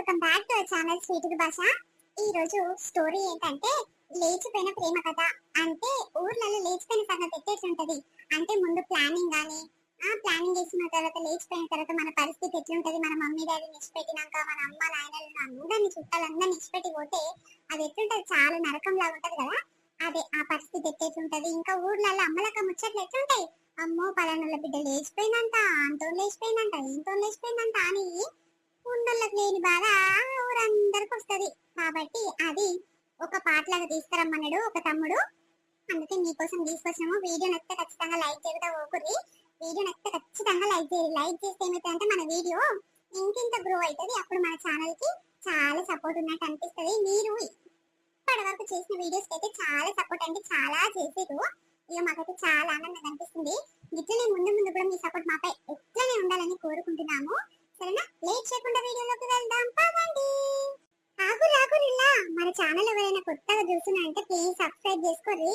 Welcome back to channel sweet Bhasha ఈ రోజు story ఏంటంటే లేచిపోయిన ప్రేమ కథ. అంటే ఊర్లలో లేచిపోయిన కథ పెట్టేసి ఉంటది? అంటే ముందు ప్లానింగ్ కానీ ఆ ప్లానింగ్ చేసిన తర్వాత లేచిపోయిన తర్వాత మన పరిస్థితి ఎట్లుంటది? మన మమ్మీ డాడీ నిష్పెట్టినాక మన అమ్మ నాయనలను అందరిని చుట్టాలందరినీ నిష్పెట్టి పోతే అది ఎట్లుంటది? చాలా నరకం లాగా ఉంటది కదా? అదే ఆ పరిస్థితి ఎట్టేసి ఉంటది? ఇంకా ఊర్లలో అమ్మలక ముచ్చట్లు ఎట్లుంటాయి? అమ్మో పలానా బిడ్డ లేచిపోయిందంట అంతో లేచిపోయిందంట ఏంతో లేచిపోయిందంట అని ఉండలకు లేని బాధ ఊరందరికి వస్తుంది. కాబట్టి అది ఒక పాటలాగా తీసుకురమ్మన్నాడు ఒక తమ్ముడు. అందుకే మీకోసం తీసుకొచ్చినాము. వీడియో నచ్చితే ఖచ్చితంగా లైక్ చేయుట ఓకుర్రి వీడియో నచ్చితే ఖచ్చితంగా లైక్ చేయాలి లైక్ చేస్తే ఏమవుతుందంటే మన వీడియో ఇంకింత గ్రో అవుతుంది అప్పుడు మన ఛానల్కి చాలా సపోర్ట్ ఉన్నట్టు అనిపిస్తుంది. మీరు ఇప్పటి వరకు చేసిన వీడియోస్ అయితే చాలా సపోర్ట్ అంటే చాలా చేసేరు. ఇక మాకైతే చాలా ఆనందంగా అనిపిస్తుంది. ఇట్లనే ముందు ముందు కూడా మీ సపోర్ట్ మాపై ఎట్లనే ఉండాలని కోరుకుంటున్నాము. సరేనా? లేట్ చేయకుండా వీడియోలోకి వెళ్దాం. పదండి. ఆగు రాగురిల్లా మన ఛానల్ ఎవరైనా కొత్తగా చూస్తున్నా అంటే ప్లీజ్ సబ్స్క్రైబ్ చేసుకోర్రి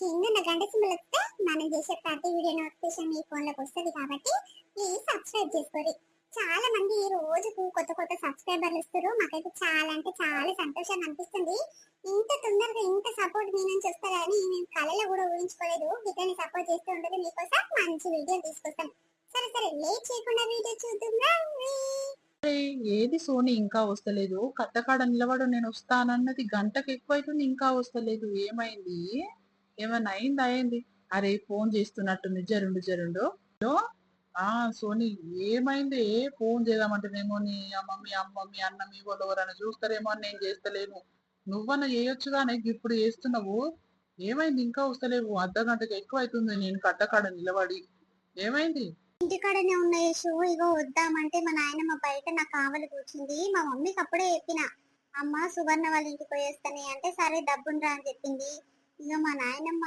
కింద ఉన్న గంట సింబల్ వస్తే మనం చేసే ప్రతి వీడియో నోటిఫికేషన్ మీ ఫోన్ వస్తుంది కాబట్టి ప్లీజ్ సబ్స్క్రైబ్ చేసుకోర్రి చాలా మంది ఈ రోజుకు కొత్త కొత్త సబ్స్క్రైబర్లు ఇస్తారు మాకైతే చాలా అంటే చాలా సంతోషంగా అనిపిస్తుంది. ఇంత తొందరగా ఇంత సపోర్ట్ మీ నుంచి వస్తారని మేము కళలో కూడా ఊహించుకోలేదు. వీటిని సపోర్ట్ చేస్తూ ఉంటుంది మీకోసం మంచి వీడియో తీసుకొస్తాం. సరే సరే. లేట్ చేయకుండా వీడియో చూద్దాం. ఏది సోని? ఇంకా వస్తలేదు. కట్టకాడ నిలబడు నేను వస్తానన్నది గంటకి ఎక్కువైతుంది ఇంకా వస్తలేదు. ఏమైంది? ఏమైనా అయింది? అయింది అరే ఫోన్ చేస్తున్నట్టుంది. జరుండు జరుండు ఆ సోని ఏమైంది? ఫోన్ చేద్దామంటేనేమో నీ అమ్మ మీ మీ అన్న మీ వాళ్ళు ఎవరైనా చూస్తారేమో అని నేను చేస్తలేను. నువ్వన్నా చేయొచ్చుగానే ఇప్పుడు చేస్తున్నావు. ఏమైంది? ఇంకా వస్తలేవు. అర్ధ గంటకు ఎక్కువ అవుతుంది నేను కట్టకాడ నిలబడి. ఏమైంది? ఇంటికాడనే ఉన్న యశు ఇగో వద్దామంటే మా నాయనమ్మ బయట నాకు కావలి కూర్చుంది. మా మమ్మీకి అప్పుడే చెప్పిన అమ్మ సువర్ణ వాళ్ళ ఇంటికి పోయేస్తానే అంటే సరే డబ్బుండ్రా అని చెప్పింది. ఇక మా నాయనమ్మ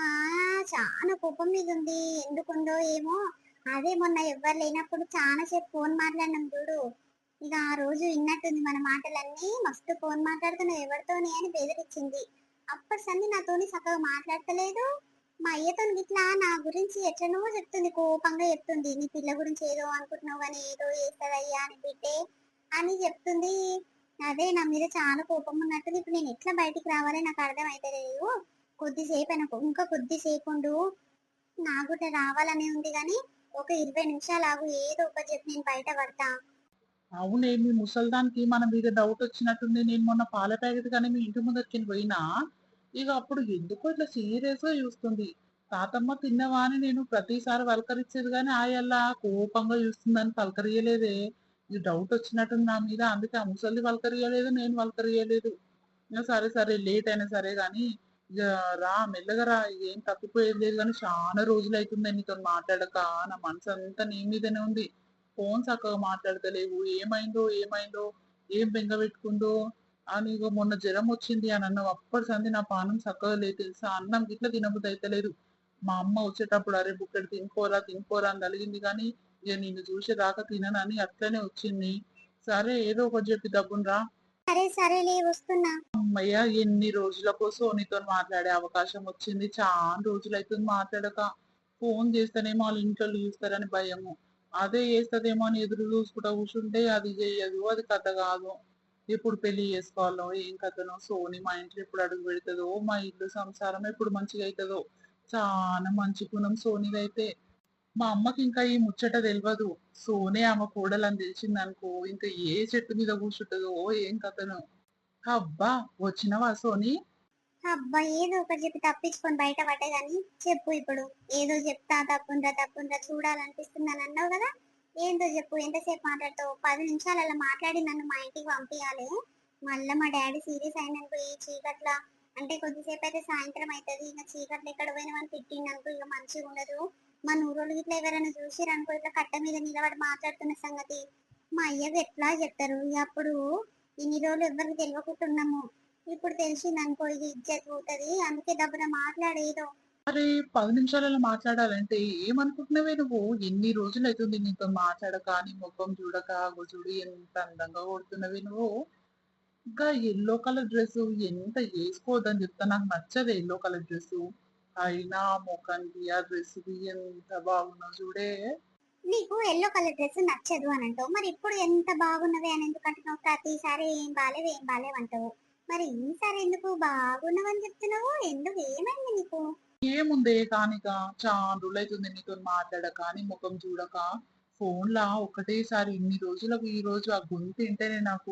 చాలా కోపం మీద ఉంది. ఎందుకుందో ఏమో అదే మొన్న ఎవ్వరు లేనప్పుడు చాలా సేపు ఫోన్ మాట్లాడినాం చూడు. ఇక ఆ రోజు విన్నట్టుంది మన మాటలన్నీ. మస్తు ఫోన్ మాట్లాడుతున్నావు ఎవరితోనే అని బెదిరించింది అప్పటి సంది నాతోని చక్కగా మాట్లాడతలేదు. మా అయ్యతో ఇట్లా నా గురించి ఎట్లనో చెప్తుంది కోపంగా చెప్తుంది. నీ పిల్ల గురించి ఏదో అనుకుంటున్నావు కానీ ఏదో చేస్తుందయ్యా అని బిడ్డే అని చెప్తుంది. అదే నా మీద చాలా కోపం ఉన్నట్టుంది ఇప్పుడు నేను ఎట్లా బయటికి రావాలి నాకు అర్థం అయితే లేదు కొద్దిసేపు అయినా ఇంకా కొద్దిసేపు ఉండు నాకు కూడా రావాలని ఉంది కానీ ఒక ఇరవై నిమిషాలు ఆగు ఏదో ఒక చెప్పి నేను బయట పడతా. అవునే మీ ముసల్దానికి మన మీద డౌట్ వచ్చినట్టుంది. నేను మొన్న పాల ప్యాకెట్ కానీ మీ ఇంటి ముందరికి పోయినా. ఇక అప్పుడు ఎందుకో ఇట్లా సీరియస్గా చూస్తుంది. తాతమ్మ తిన్నవా అని నేను ప్రతిసారి పలకరించేది కానీ ఆయల్లా కోపంగా చూస్తుందని పలకరియలేదే. ఈ డౌట్ వచ్చినట్టుంది నా మీద అందుకే ఆ ముసలి పలకరియలేదు నేను పలకరియలేదు సరే సరే లేట్ అయినా సరే కానీ ఇక రా మెల్లగా రా ఏం తప్పిపోయేది లేదు కానీ చాలా రోజులు అవుతుంది నీతో మాట్లాడక. నా మనసు అంతా నీ మీదనే ఉంది. ఫోన్ చక్కగా మాట్లాడతలేవు. ఏమైందో ఏమైందో ఏం బెంగ పెట్టుకుందో ఇగో మొన్న జ్వరం వచ్చింది అని అన్నావు. అప్పటి సంది నా పానం చక్కగా లేదు తెలుసా? అన్నం గిట్ల తినబుద్ధి అయితలేదు మా అమ్మ వచ్చేటప్పుడు అరే బుక్కడు తినుకోరా తినుకోరా అని కలిగింది కానీ ఇక నిన్ను చూసేదాకా తిననని అట్లనే వచ్చింది. సరే ఏదో ఒకటి చెప్పి దబ్బునరా సరే సరేలే వస్తున్నా. అమ్మయ్య ఎన్ని రోజుల కోసం నీతో మాట్లాడే అవకాశం వచ్చింది? చాలా రోజులు అవుతుంది మాట్లాడక. ఫోన్ చేస్తేనేమో వాళ్ళ ఇంట్లో చూస్తారని భయము. అదే చేస్తదేమో అని ఎదురు చూసుకుంటా కూర్చుంటే అది చెయ్యదు అది కథ కాదు. ఎప్పుడు పెళ్ళి చేసుకోవాలో ఏం కథనో సోని మా ఇంట్లో ఎప్పుడు అడుగు పెడుతుందో మా ఇల్లు సంసారం ఎప్పుడు మంచిగా అవుతుందో చాలా మంచి గుణం సోనిదైతే మా అమ్మకి ఇంకా ఈ ముచ్చట తెలియదు సోనే ఆమె కూడలని తెలిసింది అనుకో ఇంకా ఏ చెట్టు మీద కూర్చుంటుందో ఏం కథను. అబ్బా వచ్చినవా సోని? అబ్బా ఏదో ఒకటి చెప్పి తప్పించుకొని బయట పడ్డే గాని చెప్పు ఇప్పుడు. ఏదో చెప్తా తప్పుందా తప్పుందా చూడాలనిపిస్తుంది అన్నావు కదా? ఏందో చెప్పు ఎంతసేపు మాట్లాడతావు? పది నిమిషాలు అలా మాట్లాడి నన్ను మా ఇంటికి పంపించాలి మళ్ళీ మా డాడీ సీరియస్ అయినాక ఈ చీకట్ల అంటే కొద్దిసేపు అయితే సాయంత్రం అవుతుంది ఇంకా చీకట్లు ఎక్కడ పోయినామని తిట్టింది అనుకో ఇక మంచిగా ఉండదు. మా నూరోళ్ళు ఇట్లా ఎవరైనా చూసిరనుకో ఇట్లా కట్ట మీద నిలబడి మాట్లాడుతున్న సంగతి. మా అయ్యవి ఎట్లా చెప్తారు? అప్పుడు ఇన్ని రోజులు ఎవరికి తెలియకుంటున్నాము ఇప్పుడు తెలిసిందనుకో ఇది ఇజ్జత్ పోతుంది. అందుకే డబ్బున మాట్లాడేదో అరే పది నిమిషాలలో మాట్లాడాలంటే ఏమనుకుంటున్నావే నువ్వు? ఎన్ని రోజులు అవుతుంది నీతో మాట్లాడక నీ ముఖం చూడక గుజుడు చూడు ఎంత అందంగా కొడుతున్నవే నువ్వు? ఇంకా ఎల్లో కలర్ డ్రెస్ ఎంత వేసుకోవద్దని చెప్తా నాకు నచ్చదు ఎల్లో కలర్ డ్రెస్ అయినా ముఖానికి ఆ డ్రెస్ ఎంత బాగున్నావు చూడే? నీకు ఎల్లో కలర్ డ్రెస్ నచ్చదు అని అంటావు. మరి ఇప్పుడు ఎంత బాగున్నవి అని ఎందుకు అంటున్నావు? ప్రతిసారి ఏం బాగాలేవు ఏం బాగాలేవు అంటావు. మరి ఈసారి ఎందుకు బాగున్నవని చెప్తున్నావు? ఎందుకు ఏమైంది నీకు? ఏముందే కానిక? చాలా రోజులైతుంది నీతో మాట్లాడక నీ ముఖం చూడక. ఫోన్లా ఒకటేసారి ఇన్ని రోజులకు ఈ రోజు ఆ గొంతు వింటేనే నాకు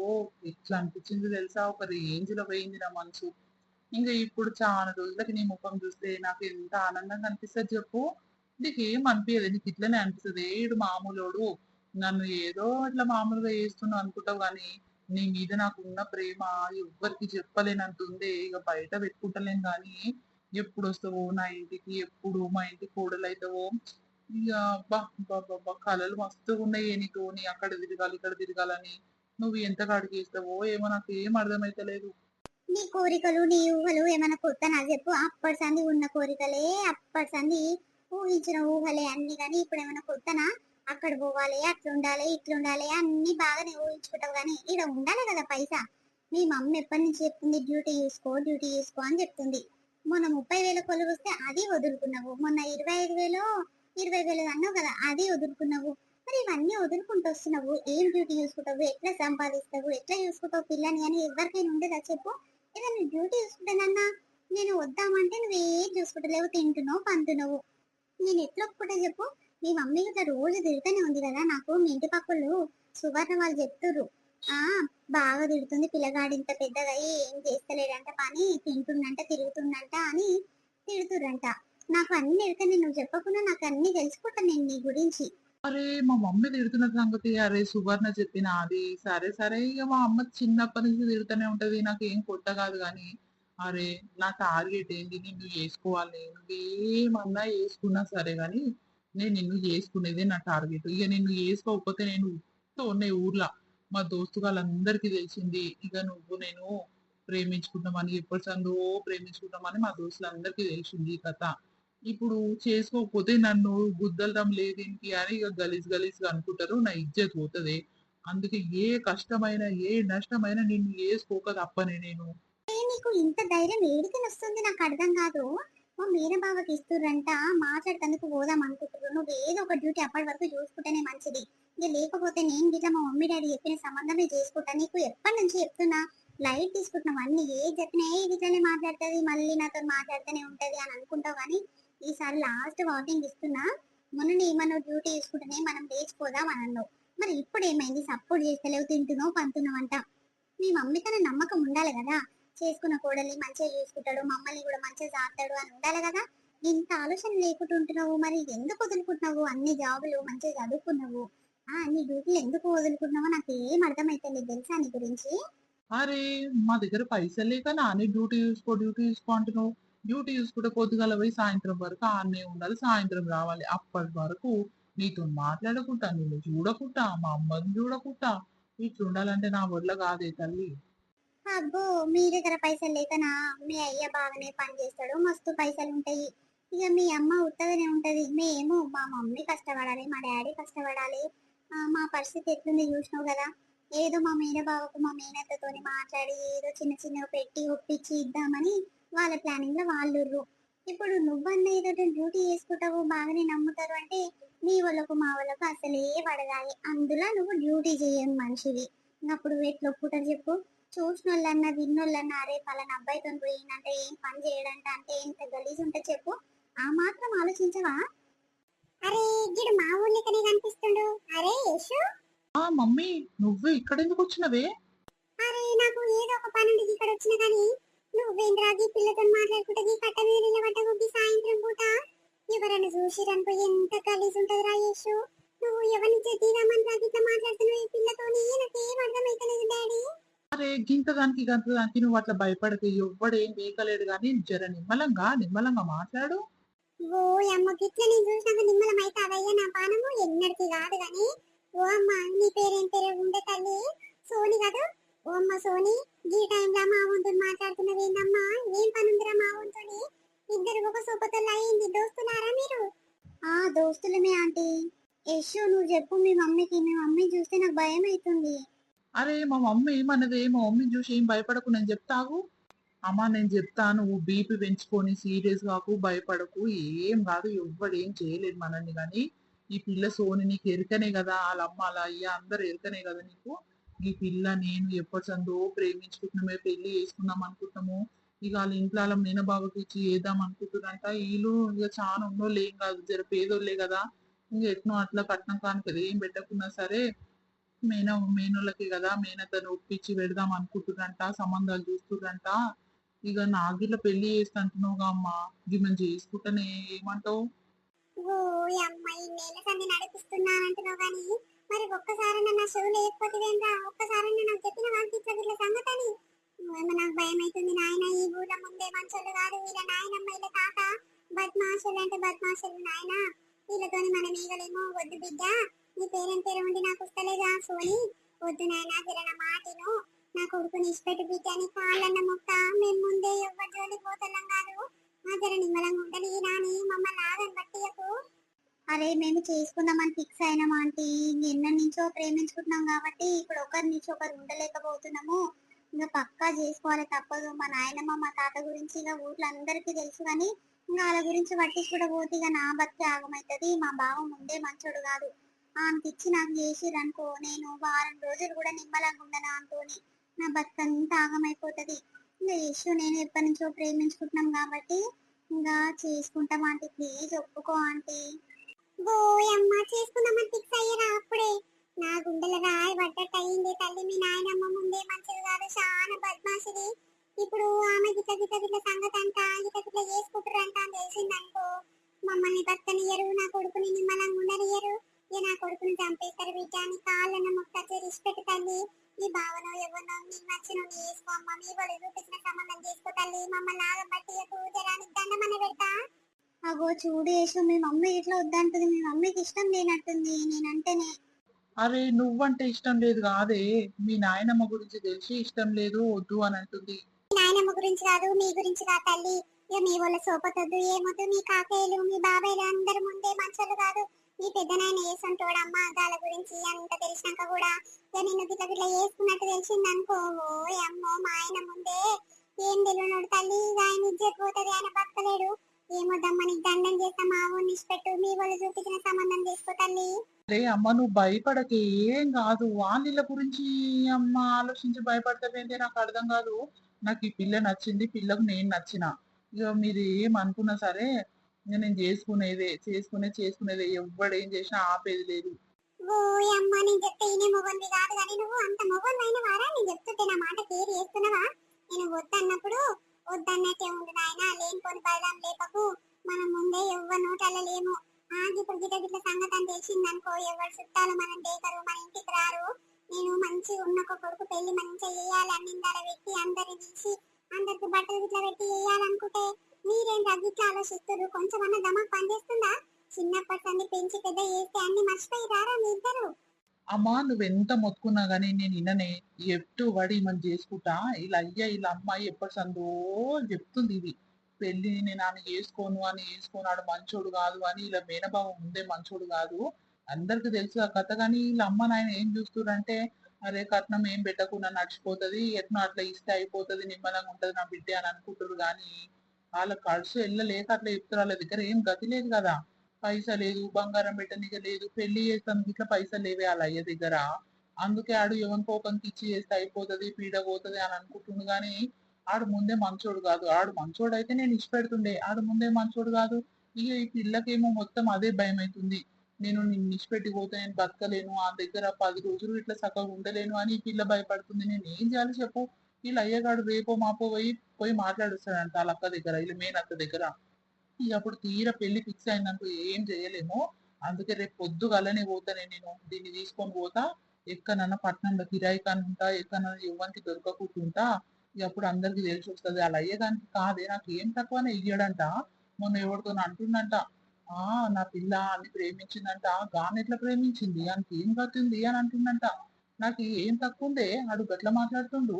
ఓ ఎట్లా అనిపించింది తెలుసా? ఒక రేంజ్లో పోయింది నా మనసు. ఇంకా ఇప్పుడు చాలా రోజులకి నీ ముఖం చూస్తే నాకు ఎంత ఆనందంగా అనిపిస్తుంది చెప్పు. నీకు ఏం అనిపించదు నీకు ఇట్లనే అనిపిస్తుంది. ఏడు మామూలోడు. నన్ను ఏదో ఇట్లా మామూలుగా చేస్తున్నావు అనుకుంటావు కానీ నీ మీద నాకు ఉన్న ప్రేమ ఎవ్వరికి చెప్పలేనంత ఉందే. ఇక బయట పెట్టుకుంటలేం కానీ ఎప్పుడు వస్తావో నా ఇంటికి ఎప్పుడు మా ఇంటి కోడలు అవుతావో ఇక బా అబ్బా, అబ్బా, అబ్బా, కలలు మస్తుగా ఉన్నాయి నీకు నీ అక్కడ తిరగాలి ఇక్కడ తిరగాలని నువ్వు ఎంత కాడికి వేస్తావో ఏమో నాకు ఏం అర్థమైతలేదు. నీ కోరికలు నీ ఊహలు ఏమైనా కొత్త నా చెప్పు. అప్పటి సంది ఉన్న కోరికలే అప్పటి సంది ఊహించిన ఊహలే అన్ని. కానీ ఇప్పుడు ఏమైనా కొత్తనా? అక్కడ పోవాలి అట్లుండాలి ఇట్లుండాలి అన్ని బాగానే ఊహించుకుంటావు కానీ ఇక్కడ ఉండాలి కదా పైసా. మీ మమ్మీ ఎప్పటి నుంచి చెప్తుంది డ్యూటీ చూసుకో డ్యూటీ చూసుకో అని చెప్తుంది. మొన్న ముప్పై వేల కొలువు వస్తే అది వదులుకున్నావు. మొన్న ఇరవై ఐదు వేలు ఇరవై వేలు అన్నావు కదా అది వదులుకున్నావు. మరి ఇవన్నీ వదులుకుంటూ వస్తున్నావు. ఏం డ్యూటీ చూసుకుంటావు? ఎట్లా సంపాదిస్తావు? ఎట్లా చూసుకుంటావు పిల్లని అని ఎవరికైనా ఉండేదా చెప్పు. ఏదైనా డ్యూటీ చూసుకుంటానన్నా నేను వద్దామంటే నువ్వు ఏం చూసుకుంటలేవు? తింటున్నావు పంటున్నావు నేను ఎట్లా ఒప్పుకుంటా చెప్పు? మీ మమ్మీ ఇట్లా రోజు తిడుతూనే ఉంది కదా నాకు. మీ ఇంటి పక్కలు సువర్ణ వాళ్ళు చెప్తుర్రు. ఆ బాగా తిడుతుంది. పిల్లగాడు ఇంత పెద్దగా అయ్యి ఏం చేస్తలేడంట పని తింటుందంట తిరుగుతుందంట అని తిడుతుర్రంట. నాకు అన్ని ఎడకని నువ్వు చెప్పకుండా నాకు అన్ని తెలుసుకుంటా నేను నీ గురించి. అరే మా మమ్మీ తిడుతున్న సంగతి అరే సువర్ణ చెప్పిన అది సరే సరే ఇక మా అమ్మ చిన్నప్పటి నుంచి తిడుతూనే ఉంటది నాకు ఏం కొత్త కాదు కానీ అరే నా టార్గెట్ ఏంటి నిన్ను చేసుకోవాలి. నువ్వేమన్నా వేసుకున్నా సరే కానీ నేను నిన్ను చేసుకునేదే నా టార్గెట్ ఇక నిన్ను చేసుకోకపోతే నేను ఉన్నాయి ఊర్లో. మా దోస్తు వాళ్ళందరికీ తెలిసింది ఇక నువ్వు నేను ప్రేమించుకుంటామని ఎప్పటి సందో ప్రేమించుకుంటామని మా దోస్తులందరికీ తెలిసింది ఈ కథ. ఇప్పుడు చేసుకోకపోతే నన్ను గుద్దలడం లేదేంటి అని ఇక గలీజ్ గలీజ్గా అనుకుంటారు నా ఇజ్జత్ పోతుంది. అందుకే ఏ కష్టమైన ఏ నష్టమైన నిన్ను వేసుకోక తప్పనే నేను. నీకు ఇంత ధైర్యం ఏడికి వస్తుంది నాకు అర్థం కాదు. మా మీర బావకి ఇస్తుర్రంట మాట్లాడేందుకు పోదాం అనుకుంటున్నారు నువ్వు ఏదో ఒక డ్యూటీ అప్పటి వరకు చూసుకుంటేనే మంచిది. లేకపోతే నేను గిట్లా మా మమ్మీ డాడీ చెప్పిన సంబంధమే చేసుకుంటా. నీకు ఎప్పటి నుంచి చెప్తున్నా లైట్ తీసుకుంటున్నావు. అన్ని ఏ చెప్పినా ఏ ఇట్లానే మాట్లాడుతుంది మళ్ళీ నాతో మాట్లాడుతూనే ఉంటది అని అనుకుంటావు కానీ ఈసారి లాస్ట్ వాకింగ్ ఇస్తున్నా. మొన్న ఏమన్నా డ్యూటీ చేసుకుంటేనే మనం లేచిపోదాం అని అన్నావు. మరి ఇప్పుడు ఏమైంది? సపోర్ట్ చేస్తలేవు తింటున్నావు పంతున్నావు అంట. మీ మమ్మీ నమ్మకం ఉండాలి కదా. చేసుకున్న కోడల్ని మంచిగా చూసుకుంటాడు మమ్మల్ని కూడా మంచిగా సాగుతాడు అని ఉండాలి కదా. ఇంత ఆలోచన లేకుండా ఉంటున్నావు మరి ఎందుకు వదులుకుంటున్నావు? అన్ని జాబులు మంచిగా చదువుకున్నావు. ఆ అన్ని డ్యూటీలు ఎందుకు వదులుకుంటున్నావో నాకు ఏం అర్థమైతే తెలుసా నీ గురించి? అరే మా దగ్గర పైసలు లేక నానే డ్యూటీ చూసుకో డ్యూటీ చూసుకో అంటున్నావు. డ్యూటీ చూసుకుంటే పొద్దుగాల పోయి సాయంత్రం వరకు ఆన్నే ఉండాలి సాయంత్రం రావాలి. అప్పటి వరకు నీతో మాట్లాడకుండా నిన్ను చూడకుండా మా అమ్మని చూడకుండా ఇట్లా ఉండాలంటే నా వల్ల కాదే తల్లి. అబ్బో మీ దగ్గర పైసలు లేకనా మీ అయ్య బాగానే పని చేస్తాడు. మస్తు పైసలు ఉంటాయి. ఇక మీ అమ్మ ఉత్తగానే ఉంటది. మేము మా మమ్మీ కష్టపడాలి మా డాడీ కష్టపడాలి. మా పరిస్థితి ఎట్లుంది చూసినావు కదా? ఏదో మా మీన మా మేనత్తతోని మాట్లాడి ఏదో చిన్న చిన్న పెట్టి ఒప్పించి ఇద్దామని వాళ్ళ ప్లానింగ్లో వాళ్ళు ఇప్పుడు నువ్వన్న ఏదో డ్యూటీ చేసుకుంటావు బాగానే నమ్ముతారు అంటే మీ వాళ్ళకు మా వాళ్ళకు అసలే పడగాలి అందులో నువ్వు డ్యూటీ చేయని మనిషివి. అప్పుడు ఎట్లా ఒప్పుకుంటారు చెప్పు? చూసిన వాళ్ళన్నా విన్నోళ్ళన్నా అరే పలానా అబ్బాయితో పోయిందంటే ఏం పని చేయడంట అంటే ఎంత గలీజ్ ఉంటే చెప్పు. ఆ మాత్రం ఆలోచించవా? అరే గిడు మా ఊళ్ళకనే కనిపిస్తుండు? అరే యశు ఆ మమ్మీ నువ్వు ఇక్కడ ఎందుకు వచ్చినవే? అరే నాకు ఏదో ఒక పని ఉంది ఇక్కడ వచ్చిన కానీ నువ్వేంద్రా ఈ పిల్లతో మాట్లాడుకుంటే ఈ కట్ట మీద నిలబడ్డవు ఈ సాయంత్రం పూట? ఎవరైనా చూసిరనుకో ఎంత గలీజ్ ఉంటదిరా యశు నువ్వు ఎవరిని తీరామని రా ఇట్లా మాట్లాడుతున్నావు ఈ పిల్లతోని? నాకేం అర్థమైతలేదు డాడీ. అరే గింత దానికి గంత దానికి నువ్వు అట్లా భయపడక ఎవ్వడు వేయకలేడు కానీ జర నిమ్మలంగా నిమ్మలంగా మాట్లాడు. ఓ అమ్మ గిట్ల నేను చూసినాక నిమ్మలం అయితే నా పానము ఎన్నడికి కాదు గాని. ఓ అమ్మ నీ పేరేం పేరు? ఉండే తల్లి. సోని కాదు? ఓ అమ్మ సోని ఈ టైంలో మా ఊంతో మాట్లాడుతున్నది ఏందమ్మా? ఏం పని ఉందిరా మా వంతుని? ఇద్దరు ఒక సూపతలు అయింది. దోస్తున్నారా మీరు? ఆ దోస్తులమే ఆంటీ. యశు నువ్వు చెప్పు మీ మమ్మీకి మీ మమ్మీ చూస్తే నాకు భయం అవుతుంది అరే మా మమ్మీ ఏమన్నది? మా మమ్మీ చూసి ఏం భయపడకు నేను చెప్తావు అమ్మా నేను చెప్తాను నువ్వు బీపీ పెంచుకొని సీరియస్ కాకు భయపడకు ఏం కాదు ఎవ్వడు ఏం చేయలేదు మనల్ని కానీ ఈ పిల్ల సోని నీకు ఎరుకనే కదా వాళ్ళ అమ్మ అలా అయ్య అందరు ఎరుకనే కదా నీకు. ఈ పిల్ల నేను ఎప్పటి సందో ప్రేమించుకుంటున్నామే పెళ్ళి చేసుకుందాం అనుకుంటున్నాము. ఇక వాళ్ళ ఇంట్లో వాళ్ళ మీనబాబుకి ఇచ్చి వేద్దాం అనుకుంటున్నారంట. వీళ్ళు ఇక చాలా ఉన్నోళ్ళు ఏం కాదు జర పేదోళ్ళే కదా. ఇంకా ఎట్నో అట్లా కట్నం కానుకది ఏం పెట్టకున్నా సరే మేన మేనోళ్ళకి కదా మేనతను ఒప్పించి పెడదాం అనుకుంటున్నారంట సంబంధాలు చూస్తుర్రంట. ఇక నాగిట్ల పెళ్ళి చేస్తుంటున్నావుగా అమ్మా. గిమ్మని చేసుకుంటానే ఏమంటావు? కానీ మరి ఒక్కసారన్నా నా షో లేకపోతేవేంరా ఒక్కసారన్నా నాకు చెప్పిన వాళ్ళకి ఇట్లా సంగతని నాకు భయం అవుతుంది నాయన ఈ ఊళ్ళో ముందే మంచోళ్ళు కాదు వీళ్ళ నాయనమ్మ వీళ్ళ తాత. బద్మాషులు అంటే బద్మాషులు నాయన. వీళ్ళతోని మనం ఈగలేమో వద్దు బిడ్డ. నీ పేరెంట్ పేరు ఉండి నాకు వస్తలేదా సోని వద్దు నాయన జర నా నా కొడుకుని ఇష్టపెట్టి బిడ్డని కాళ్ళన్న ముక్క మేము ముందే ఎవ్వరి జోలి పోతున్నాం కాదు. ఆ జర నిమ్మలంగా ఉండని నాని మమ్మల్ని ఆగని పట్టియకు. అరే మేము చేసుకుందామని ఫిక్స్ అయినాం ఆంటీ. నిన్న నుంచో ప్రేమించుకుంటున్నాం కాబట్టి ఇప్పుడు ఒకరి నుంచి ఒకరు ఉండలేకపోతున్నాము. ఇంకా పక్కా చేసుకోవాలి తప్పదు. మా నాయనమ్మ మా తాత గురించి ఇక ఊర్లో అందరికీ తెలుసు కానీ ఇంకా వాళ్ళ గురించి పట్టించుకుంటూ పోతే ఇక నా బతికి ఆగమవుతుంది మా బావ ముందే మంచోడు కాదు. ఆమెకిచ్చి నాకు చేసిరనుకో నేను వారం రోజులు కూడా నిమ్మలంగా ఉండను అనుకోని నా బతుకంతా ఆగమైపోతుంది. ఇంకా యశు నేను ఎప్పటి నుంచో ప్రేమించుకుంటున్నాం కాబట్టి ఇంకా చేసుకుంటాం ఆంటీ ప్లీజ్ ఒప్పుకో ఆంటీ. ఓయమ్మ చేసుకుందామని ఫిక్స్ అయ్యారా అప్పుడే? నా గుండెల రాయి పడ్డట్టు అయింది తల్లి మీ నాయనమ్మ ముందే మంచిది కాదు చాలా బద్మాసిది ఇప్పుడు ఆమె గిట్ల గిట్ల గిట్ల సంగతి అంట గిట్ల గిట్ల చేసుకుంటారంట అని తెలిసిందనుకో మమ్మల్ని బతకనియరు నా కొడుకుని నిమ్మలంగా ఉండనియరు ఇక నా కొడుకుని చంపేస్తారు బిడ్డ అని కాళ్ళన్న మొక్క రిస్పెక్ట్ తల్లి. నీ భావన ఎవరినో నీకు నచ్చిన చేసుకో అమ్మ మీ వాళ్ళు చూపించిన సంబంధం చేసుకో తల్లి. మమ్మల్ని ఆగబట్టి పూజరానికి దండమని పెడతా. అగో చూడు యేసు మీ మమ్మీ ఇట్లా వద్దంటుంది. మీ మమ్మీకి ఇష్టం లేనట్టుంది. నేనంటేనే. అరే నువ్వంటే ఇష్టం లేదు కాదే. మీ నాయనమ్మ గురించి తెలిసి ఇష్టం లేదు వద్దు అని అంటుంది. నాయనమ్మ గురించి కాదు మీ గురించి కాదు తల్లి. ఇక మీ వాళ్ళ సోపతొద్దు ఏమొద్దు? మీ కాకేలు మీ బాబాయ్లు అందరి ముందే మంచోళ్ళు కాదు. ఈ పెద్ద నాయన వేసుంటాడు అమ్మ దాని గురించి అంత తెలిసినాక కూడా ఇక నిన్ను గిట్ల గిట్ల వేసుకున్నట్టు తెలిసింది అనుకో ఓ అమ్మో మా ఆయన ముందే ఏం తెలియనోడు తల్లి ఆయన ఇజ్జత్ పోతుంది ఆయన బతకలేడు. ఏమొద్దమ్మ నీకు దండం చేస్తా మా ఊరు నిష్పెట్టు మీ వాళ్ళు చూపించిన సంబంధం చేసుకో తల్లి. అరే అమ్మ నువ్వు భయపడకే ఏం కాదు. వాళ్ళ గురించి అమ్మ ఆలోచించి భయపడతావేంటి? నాకు అర్థం కాదు. నాకు ఈ పిల్ల నచ్చింది పిల్లకు నేను నచ్చిన. ఇక మీరు ఏమనుకున్నా అనుకున్నా సరే ఇంకా నేను చేసుకునేదే చేసుకునే చేసుకునేదే. ఎవ్వడు ఏం చేసినా ఆపేది లేదు. ఓ నేను చెప్తే ఈయన మొగన్వి కాదు కానీ నువ్వు అంత మొగన్ అయిన వారా? నేను చెప్తుంటే నా మాట కేర్ చేస్తున్నావా నేను వద్దన్నప్పుడు వద్దన్నట్టే ఉండు నాయన లేనిపోని బయలం లేపకు. మనం ముందే ఎవ్వరు నోటల లేము. ఆగి ఇప్పుడు గిట్ల గిట్ల సంగతి అని తెలిసిందనుకో ఎవరు చుట్టాలు మనం దేకరు మన ఇంటికి రారు. నేను మంచి ఉన్న ఒక కొడుకు పెళ్ళి మంచిగా చేయాలి అన్నిందాల పెట్టి అందరిని తీసి అందరికి బట్టలు గిట్ల పెట్టి చేయాలనుకుంటే మీరేం తగ్గిట్లా ఆలోచిస్తారు కొంచెమన్నా దమా పనిచేస్తుందా? చిన్నప్పటి నుండి పెంచి పెద్ద చేస్తే అన్ని మర్చిపోయి రారా మీ ఇద్దరు? అమ్మా నువ్వెంత మొత్తుకున్నా గానీ నేను ఇన్ననే ఎప్పుడు పడి మనం చేసుకుంటా? ఇలా అయ్యా ఇలా అమ్మాయి ఎప్పటి సందో చెప్తుంది ఇది. పెళ్ళి నేను ఆమె చేసుకోను అని చేసుకున్నాడు మంచోడు కాదు అని ఇలా మేనభావం ఉందే మంచోడు కాదు. అందరికి తెలుసు ఆ కథ కానీ వీళ్ళ అమ్మ నాయన ఏం చూస్తురంటే అరే కట్నం ఏం పెట్టకుండా నడిచిపోతది. ఎట్నో అట్లా ఇస్తే అయిపోతది. నిమ్మలంగా ఉంటది నా బిడ్డ అని అనుకుంటారు కానీ వాళ్ళ ఖర్చు వెళ్ళలేక అట్లా చెప్తారు వాళ్ళ దగ్గర. ఏం గతి లేదు కదా. పైసా లేదు బంగారం పెట్టనిక లేదు పెళ్ళి చేస్తానికి ఇట్లా పైసలు లేవే వాళ్ళ అయ్య దగ్గర. అందుకే ఆడు ఎవరికో ఒకరికి ఇచ్చి చేస్తే అయిపోతది పీడ పోతది అని అనుకుంటుండు కానీ ఆడు ముందే మంచోడు కాదు. ఆడు మంచోడు అయితే నేను ఇష్టపెడుతుండే ఆడు ముందే మంచోడు కాదు. ఇక ఈ పిల్లకేమో మొత్తం అదే భయం అవుతుంది. నేను నిన్ను ఇష్టపెట్టి పోతే నేను బతకలేను. ఆ దగ్గర పది రోజులు ఇట్లా సగం ఉండలేను అని ఈ పిల్ల భయపడుతుంది. నేను ఏం చేయాలి చెప్పు. వీళ్ళ అయ్యగాడు రేపో మాపో పోయి పోయి మాట్లాడుస్తాడంట వాళ్ళ అక్క దగ్గర వీళ్ళ మెయిన్ అక్క దగ్గర. ఇక అప్పుడు తీర పెళ్ళి ఫిక్స్ అయినందుకు ఏం చేయలేము. అందుకే రేపు పొద్దుగాలనే పోతానే నేను దీన్ని తీసుకొని పోతా. ఎక్కడన్నా పట్టణంలో కిరాయి కానీ ఉంటా ఎక్కడన్నా యువనికి దొరకకుంటుంటా. ఇక అప్పుడు అందరికి తెలిసి వస్తుంది అలా అయ్యేదానికి కాదే నాకు ఏం తక్కువనే ఇయ్యడంట. మొన్న ఎవరితో అంటుండంట ఆ నా పిల్ల అని ప్రేమించిందంట గాని ఎట్లా ప్రేమించింది? అని ఏం కట్టింది అని అంటుండంట. నాకు ఏం తక్కువ ఉందే అడు గట్ల మాట్లాడుతుండు?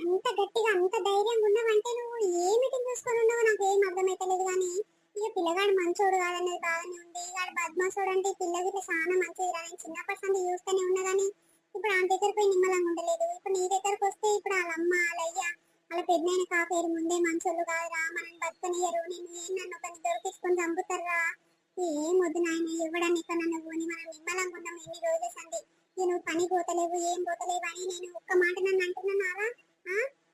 అంత గట్టిగా అంత ధైర్యం ఉన్నావంటే నువ్వు ఏ మీటింగ్ చూసుకొని ఉన్నావు నాకు ఏం అర్థమైతలేదు కానీ ఇక పిల్లగాడు మంచోడు కాదనేది బాగానే ఉంది. ఇక బద్మాసోడు అంటే పిల్లకి ఇట్లా చాలా మంచిది రా చిన్నప్పటి నుండి చూస్తూనే ఉన్నా కానీ ఇప్పుడు ఆమె దగ్గర పోయి నిమ్మలంగా ఉండలేదు. ఇప్పుడు నీ దగ్గరకు వస్తే ఇప్పుడు వాళ్ళ అమ్మ వాళ్ళ అయ్య వాళ్ళ పెద్దయిన కాపేరు ముందే మంచోళ్ళు కాదురా. మనం బతకనియరు నేను ఏం నన్ను ఒక దొరికించుకొని చంపుతారా ఏం వద్దు నాయన ఇవ్వడానికి నన్ను పోని మనం నిమ్మలంగా ఉన్నాం ఎన్ని రోజులు సంది నేను పని పోతలేవు ఏం పోతలేవు అని నేను ఒక్క మాట నన్ను అంటున్నాను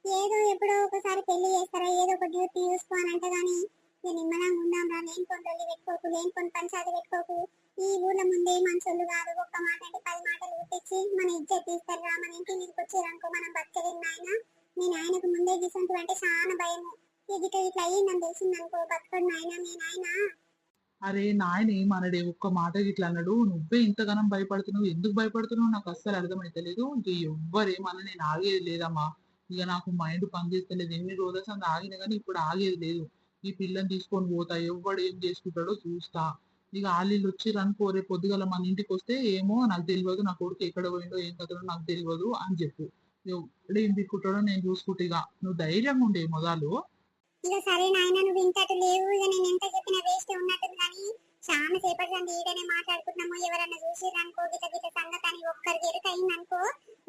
ఏదో ఎప్పుడో ఒకసారి పెళ్ళి చేస్తారా? ఏదో ఒక డ్యూటీ చూసుకో అంటే కానీ నేను నిమ్మలంగా ఉందాం రా. నేను కొన్ని పెట్టుకోకు. నేను కొన్ని పంచాయతీ పెట్టుకోకు. ఈ ఊళ్ళ ముందే మనుషులు కాదు. ఒక్క మాట అంటే పది మాటలు గుర్తించి మన ఇజ్జత్ తీస్తారు రా. మన ఇంటి మీదకి వచ్చారనుకో మనం బతకలేం నాయన. నేను ఆయనకు ముందే గీసంతుడు అంటే చాలా భయము. ఇది ఇట్లా అయ్యిందని తెలిసింది అనుకో బతకడు నాయన నేను ఆయన అరే నాయన ఏమనడే ఒక్క మాట ఇట్లా అన్నాడు. నువ్వే ఇంతగానం భయపడుతున్నావు. ఎందుకు భయపడుతున్నావు? నాకు అస్సలు అర్థమైతలేదు. ఇంక ఎవ్వరేమన్నా నేను ఆగేది లేదమ్మా. ఇక నాకు మైండ్ పనిచేస్తలేదు ఎన్ని రోజుల సంది ఆగిన కానీ ఇప్పుడు ఆగేది లేదు. ఈ పిల్లని తీసుకొని పోతా ఎవడు ఏం చేసుకుంటాడో చూస్తా. ఇక ఆలీళ్ళు వచ్చి రనుకో రేపు పొద్దుగల మన ఇంటికి వస్తే ఏమో నాకు తెలియదు నా కొడుకు ఎక్కడ పోయిండో ఏం కథలో నాకు తెలియదు అని చెప్పు. ఎవడు ఏం తిక్కుంటాడో నేను చూసుకుంటే. ఇక నువ్వు ధైర్యంగా ఉండే మొదలు ఇక సరే నాయన నువ్వు ఇంతటి లేవు. ఇక నేను ఎంత చెప్పినా వేస్ట్ ఉన్నట్టు కానీ చాలా సేపటి నుండి ఈడనే మాట్లాడుకుంటున్నాము. ఎవరన్నా చూసిరనుకో గిట గిట సంగతి అని ఒక్కరికి ఎరుక అయిందనుకో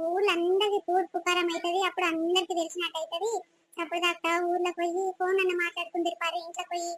ఊళ్ళందరికి తూర్పు అవుతుంది అప్పుడు అందరికి తెలిసినట్టు అవుతుంది అప్పుడు దాకా ఊర్లో పోయి ఫోన్ అన్న మాట్లాడుకుంటారు పరి ఇంట్లో పోయి.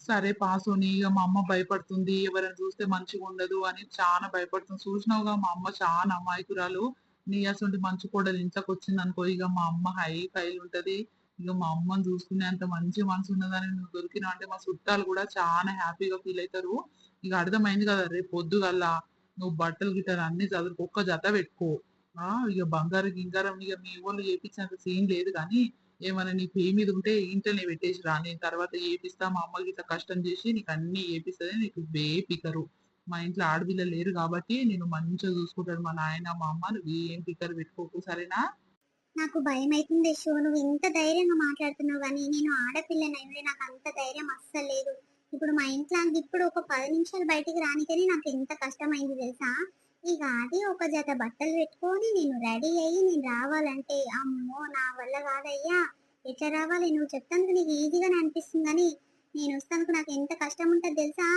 సరే పాసోని ఇక మా అమ్మ భయపడుతుంది. ఎవరైనా చూస్తే మంచిగా ఉండదు అని చాలా భయపడుతుంది. చూసినావుగా మా అమ్మ చాలా అమాయకురాలు. నీ అసలు మంచి కూడా ఇంట్లోకి వచ్చింది అనుకో ఇక మా అమ్మ హై ఫైల్ ఉంటది. ఇక మా అమ్మని చూసుకునే అంత మంచి మనసు ఉన్నదని నువ్వు దొరికినా అంటే మా చుట్టాలు కూడా చాలా హ్యాపీగా ఫీల్ అవుతారు. ఇక అర్థమైంది కదా రేపు పొద్దుగల్లా నువ్వు బట్టలు గిట్టలు అన్ని చదువుకు ఒక్క జత పెట్టుకో. ఆ ఇక బంగారం గింగారం ఇక మీ ఊళ్ళు చేపించినంత సీన్ లేదు కానీ ఏమైనా నీ పే మీద ఉంటే ఇంట్లోనే పెట్టేసి రా. నేను తర్వాత ఏపిస్తా మా అమ్మకి ఇట్లా కష్టం చేసి నీకు అన్ని ఏపిస్తుంది నీకు వేపికరు. మా ఇంట్లో ఆడపిల్ల లేరు కాబట్టి నేను మంచిగా చూసుకుంటాడు మా నాయన మా అమ్మ నువ్వు ఏం పిక్కర్ పెట్టుకోకు సరేనా? నాకు భయం అవుతుంది షో. నువ్వు ఇంత ధైర్యంగా మాట్లాడుతున్నావు కానీ నేను ఆడపిల్లనైంది నాకు అంత ధైర్యం అస్సలు లేదు. ఇప్పుడు మా ఇంట్లో ఇప్పుడు ఒక పది నిమిషాలు బయటికి రానికని నాకు ఎంత కష్టమైంది తెలుసా? ఇక అది ఒక జత బట్టలు పెట్టుకొని నేను రెడీ అయ్యి నేను రావాలంటే అమ్మో నా వల్ల కాదయ్యా. ఎట్లా రావాలి? నువ్వు చెప్తానికి నీకు ఈజీగానే అనిపిస్తుంది కానీ నేను వస్తానికి నాకు ఎంత కష్టం ఉంటుంది తెలుసా?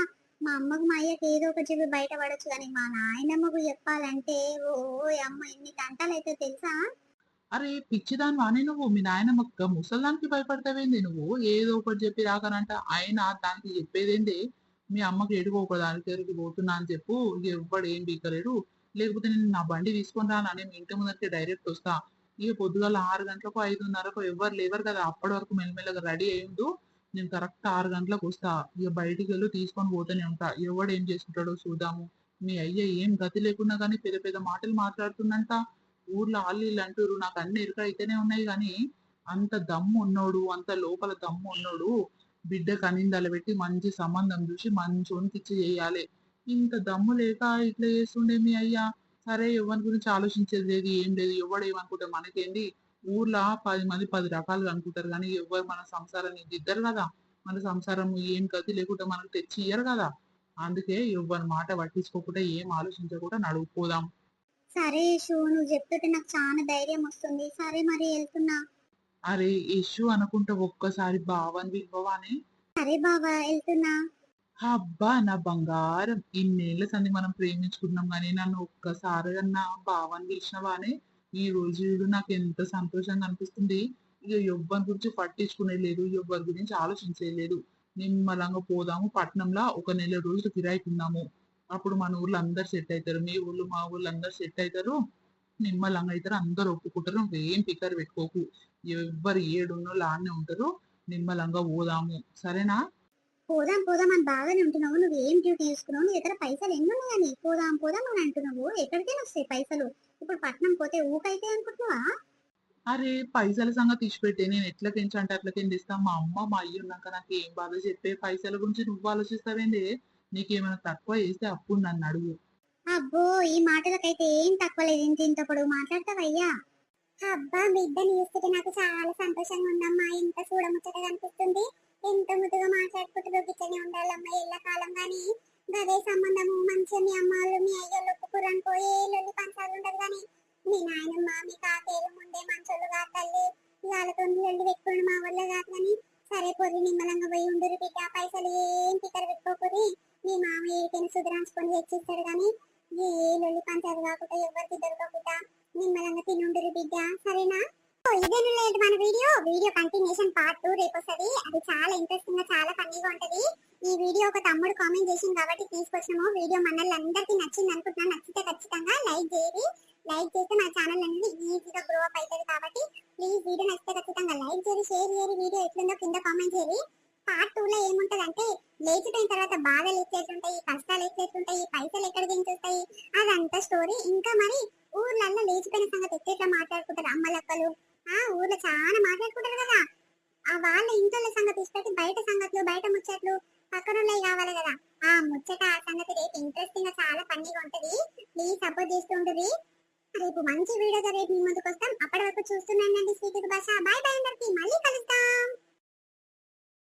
మా అమ్మకు మా అయ్యకి ఏదో ఒక చెప్పి బయట పడొచ్చు కానీ మా నాయనమ్మకు చెప్పాలంటే ఓ అమ్మ ఎన్ని తంటాలు అయితే తెలుసా? అరే పిచ్చిదాని వానే నువ్వు మీ నాయనమ్మ ముసల్దానికి భయపడతావేంది? నువ్వు ఏదో ఒకటి చెప్పి రాకనంట. అయినా దానికి చెప్పేదేంది? మీ అమ్మకి ఎడుగు ఒక దానికి పోతున్నా అని చెప్పు. ఇక ఎవ్వడు ఏం బీకలేడు. లేకపోతే నేను నా బండి తీసుకొని రాను అని ఇంటి ముందరికి డైరెక్ట్ వస్తా. ఇక పొద్దుగాల ఆరు గంటలకు ఐదున్నరకు ఎవరు లేవరు కదా. అప్పటి వరకు మెల్లమెల్లగా రెడీ అయ్యిండు నేను కరెక్ట్ ఆరు గంటలకు వస్తా. ఇక బయటికి వెళ్ళి తీసుకొని పోతూనే ఉంటా. ఎవడు ఏం చేసుకుంటాడో చూద్దాము. మీ అయ్య ఏం గతి లేకున్నా కానీ పెద్ద పెద్ద మాటలు మాట్లాడుతుందంట ఊర్లో ఆళ్ళు అంటారు నాకు అన్ని ఎరుక అయితేనే ఉన్నాయి కానీ అంత దమ్ము ఉన్నోడు అంత లోపల దమ్ము ఉన్నోడు బిడ్డ కనిందల పెట్టి మంచి సంబంధం చూసి మంచి ఇచ్చి చేయాలి. ఇంత దమ్ము లేక ఇట్లా చేస్తుండే మీ అయ్యా? సరే ఎవరి గురించి ఆలోచించేది లేదు ఏం లేదు ఎవడు ఏమనుకుంటే మనకేంది? ఊర్లో పది మంది పది రకాలుగా అనుకుంటారు కానీ ఎవరు మన సంసారాన్ని దిద్దరు కదా? మన సంసారం ఏం గతి లేకుండా మనకు తెచ్చి ఇయ్యరు కదా? అందుకే ఎవరి మాట పట్టించుకోకుండా ఏం ఆలోచించకుండా నడుపుకోదాం సరే షూ నువ్వు చెప్తుంటే నాకు చాలా ధైర్యం వస్తుంది. సరే మరి వెళ్తున్నా. అరే ఇష్యూ అనుకుంటే ఒక్కసారి బావని విలువవానే సరే బాబా వెళ్తున్నా. అబ్బా నా బంగారం. ఇన్నేళ్ళ సంది మనం ప్రేమించుకున్నాం కానీ నన్ను ఒక్కసారి నా బావని పిలిచినవానే ఈ రోజు నాకు ఎంత సంతోషంగా అనిపిస్తుంది. ఇక ఎవ్వరి గురించి పట్టించుకునే లేదు ఎవ్వరి గురించి ఆలోచించే లేదు. నిమ్మలంగా పోదాము పట్నంలో ఒక నెల రోజులు కిరాయికుందాము అప్పుడు మన ఊర్లో అందరు సెట్ అవుతారు మీ ఊర్లో మా ఊర్లో అందరు సెట్ అవుతారు నిమ్మలంగా అవుతారు అందరు ఒప్పుకుంటారు. నువ్వేం పికర్ పెట్టుకోకు. ఎవ్వరు ఏడున్నో లానే ఉంటారు. నిమ్మలంగా పోదాము. సరేనా? పోదాం పోదాం అని బాగానే ఉంటున్నావు. నువ్వు ఏం డ్యూటీ తీసుకున్నావు నీ దగ్గర పైసలు ఎన్ని ఉన్నాయని పోదాం పోదాం అని అంటున్నావు. ఎక్కడికైనా వస్తాయి పైసలు. ఇప్పుడు పట్నం పోతే ఊకైతే అనుకుంటున్నావా? అరే పైసల సంగతి తీసిపెట్టే నేను ఎట్లకించి అంటే అట్లకించి ఇస్తా? మా అమ్మ మా అయ్య ఉన్నాక నాకు ఏం బాధ? చెప్పే పైసల గురించి నువ్వు ఆలోచిస్తావేంది? నీకేమైనా తక్కువ చేస్తే అప్పుడు నన్ను అడుగు. అబ్బో ఈ మాటలకైతే ఏం తక్కువ లేదు. ఇంత ఇంత మాట్లాడతావయ్యా? అబ్బా బిడ్డని చూస్తుంటే నాకు చాలా సంతోషంగా ఉందమ్మా. ఎంత చూడముచ్చటగా అనిపిస్తుంది. ఎంత ముద్దుగా మాట్లాడుకుంటూ గిట్లనే ఉండాలమ్మా. ఎల్ల కాలం కానీ గదే సంబంధము మంచిగా మీ అమ్మాళ్ళు మీ అయ్యోళ్ళు ఒప్పుకురు అనుకో ఏ లొల్లి పంచాలు ఉండదు కానీ మీ నాయనమ్మ మీ కాకేలు ముందే మంచోళ్ళు కాదు తల్లి. వాళ్ళతో లొల్లి పెట్టుకుని మా ఊళ్ళో కాదు కానీ సరే పొర్రి నిమ్మలంగా పోయి ఉండురు బిడ్డ. పైసలు ఏం పిక్కర్ పెట్టుకోకూరి మీ మామయ్య ఏడికైనా సుధరాంచుకొని తెచ్చిస్తాడు కానీ ఈ ఏ లొల్లి పంచాలు కాకుండా ఎవరికి దొరకకుండా నిమ్మలంగా తినుండరు బిడ్డ సరేనా? ఓ, ఇదేను లేదు మన video? Video continuation part two రేపు వస్తుంది. అది చాలా ఇంట్రెస్టింగ్గా చాలా ఫన్నీగా ఉంటది. ఈ వీడియో ఒక తమ్ముడు కామెంట్ చేసింది కాబట్టి తీసుకొచ్చినాము. వీడియో మనల్ని నచ్చింది అనుకుంటున్నాను. నచ్చితే ఖచ్చితంగా లైక్ చేయండి లైక్ చేస్తే మా ఛానల్ అనేది ఈజీగా గ్రో అప్ అవుతుంది కాబట్టి ప్లీజ్ వీడియో నచ్చితే ఖచ్చితంగా లైక్ చేయండి షేర్ చేయండి వీడియో ఎట్లుందో కింద కామెంట్ చేయండి పార్ట్ టూ లో ఏముంటదంటే లేచిపోయిన తర్వాత బాధలు ఎట్లెట్లుంటాయి కష్టాలు ఎట్లెట్లుంటాయి పైసలు ఎక్కడ దించొస్తాయి? అదంతా స్టోరీ ఇంకా మరి ఊర్లల్లో లేచిపోయిన సంగతి ఎట్లెట్లా మాట్లాడుకుంటారు అమ్మలక్కలు? ఆ ఊర్లో చాలా మాట్లాడుకుంటారు కదా. ఆ వాళ్ళ ఇంట్లో సంగతి ఇష్టపడి బయట సంగతులు బయట ముచ్చట్లు పక్కన కావాలి కదా. ఆ ముచ్చట ఆ సంగతి రేపు ఇంట్రెస్టింగ్గా చాలా ఫన్నీగా ఉంటది. ప్లీజ్ సపోర్ట్ చేస్తుంటది రేపు మంచి వీడియోతో రేపు మీ ముందుకు వస్తాం అప్పటి వరకు చూస్తున్నానండి స్వీట్ భాష. బాయ్ బాయ్ అందరికి. మళ్ళీ కలుద్దాం.